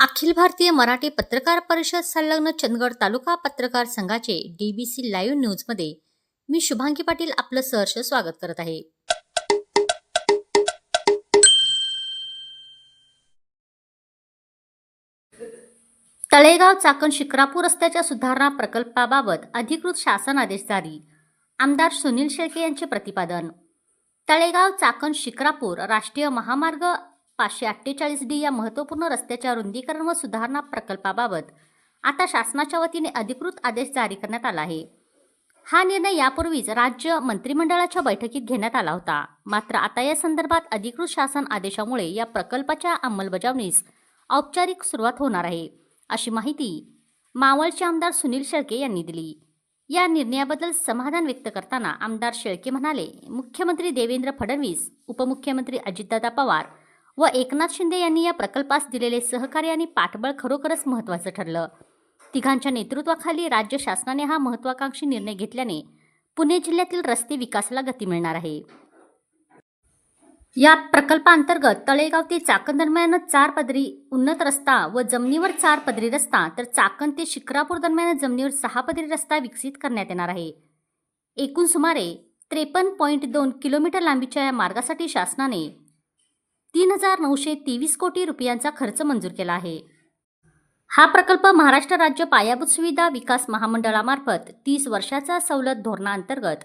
अखिल भारतीय मराठी पत्रकार परिषद संलग्न चंदगड तालुका पत्रकार संघाचे डीबीसी लाईव्ह न्यूजमध्ये मी शुभांगी पाटील आपलं सहर्ष स्वागत करत आहे. तळेगाव चाकण शिक्रापूर रस्त्याच्या सुधारणा प्रकल्पाबाबत अधिकृत शासन आदेश जारी. आमदार सुनील शेळके यांचे प्रतिपादन. तळेगाव चाकण शिक्रापूर राष्ट्रीय महामार्ग पाचशे अठ्ठेचाळीस डी या महत्त्वपूर्ण रस्त्याच्या रुंदीकरण व सुधारणा प्रकल्पाबाबत आता शासनाच्या वतीने अधिकृत आदेश जारी करण्यात आला आहे. हा निर्णय यापूर्वीच राज्य मंत्रिमंडळाच्या बैठकीत घेण्यात आला होता. मात्र आता या संदर्भात अधिकृत शासन आदेशामुळे या प्रकल्पाच्या अंमलबजावणीस औपचारिक सुरुवात होणार आहे अशी माहिती मावळचे आमदार सुनील शेळके यांनी दिली. या निर्णयाबद्दल समाधान व्यक्त करताना आमदार शेळके म्हणाले मुख्यमंत्री देवेंद्र फडणवीस उपमुख्यमंत्री अजितदादा पवार व एकनाथ शिंदे यांनी या प्रकल्पास दिलेले सहकार्य आणि पाठबळ खरोखरच महत्त्वाचं ठरलं. तिघांच्या नेतृत्वाखाली राज्य शासनाने हा महत्वाकांक्षी निर्णय घेतल्याने पुणे जिल्ह्यातील रस्ते विकासाला गती मिळणार आहे. या प्रकल्पांतर्गत तळेगाव ते चाकण दरम्यान चार पदरी उन्नत रस्ता व जमिनीवर चार पदरी रस्ता तर चाकण ते शिक्रापूर दरम्यान जमिनीवर सहा पदरी रस्ता विकसित करण्यात येणार आहे. एकूण सुमारे त्रेपन्न पॉईंट दोन किलोमीटर लांबीच्या या मार्गासाठी शासनाने तीन हजार नऊशे तेवीस कोटी रुपयांचा खर्च मंजूर केला आहे. हा प्रकल्प महाराष्ट्र राज्य पायाभूत सुविधा विकास महामंडळामार्फत तीस वर्षाचा सवलत धोरणाअंतर्गत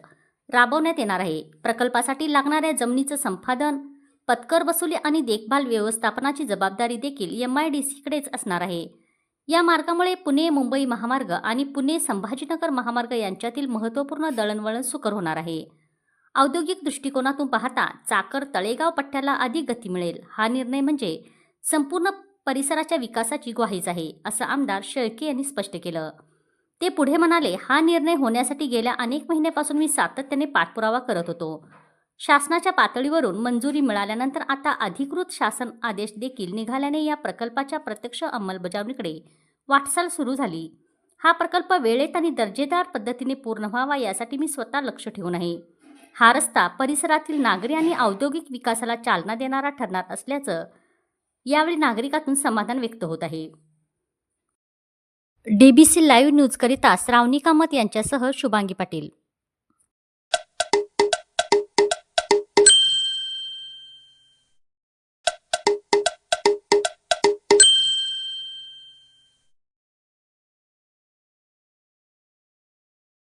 राबवण्यात येणार आहे. प्रकल्पासाठी लागणाऱ्या जमिनीचं संपादन पत्कर वसुली आणि देखभाल व्यवस्थापनाची जबाबदारी देखील एम आय डी सीकडेच असणार आहे. या मार्गामुळे पुणे मुंबई महामार्ग आणि पुणे संभाजीनगर महामार्ग यांच्यातील महत्त्वपूर्ण दळणवळण सुकर होणार आहे. औद्योगिक दृष्टिकोनातून पाहता चाकर तळेगाव पट्ट्याला अधिक गती मिळेल. हा निर्णय म्हणजे संपूर्ण परिसराच्या विकासाची ग्वाहीच आहे असं आमदार शेळके यांनी स्पष्ट केलं. ते पुढे म्हणाले हा निर्णय होण्यासाठी गेल्या अनेक महिन्यापासून मी सातत्याने पाठपुरावा करत होतो. शासनाच्या पातळीवरून मंजुरी मिळाल्यानंतर आता अधिकृत शासन आदेश देखील निघाल्याने या प्रकल्पाच्या प्रत्यक्ष अंमलबजावणीकडे वाटचाल सुरू झाली. हा प्रकल्प वेळेत आणि दर्जेदार पद्धतीने पूर्ण व्हावा यासाठी मी स्वतः लक्ष ठेवून आहे. हा रस्ता परिसरातील नागरी आणि औद्योगिक विकासाला चालना देणारा ठरणार असल्याचं यावेळी नागरिकातून समाधान व्यक्त होत आहे. डीबीसी लाईव्ह न्यूजकरिता श्रावणी कामत यांच्यासह शुभांगी पाटील.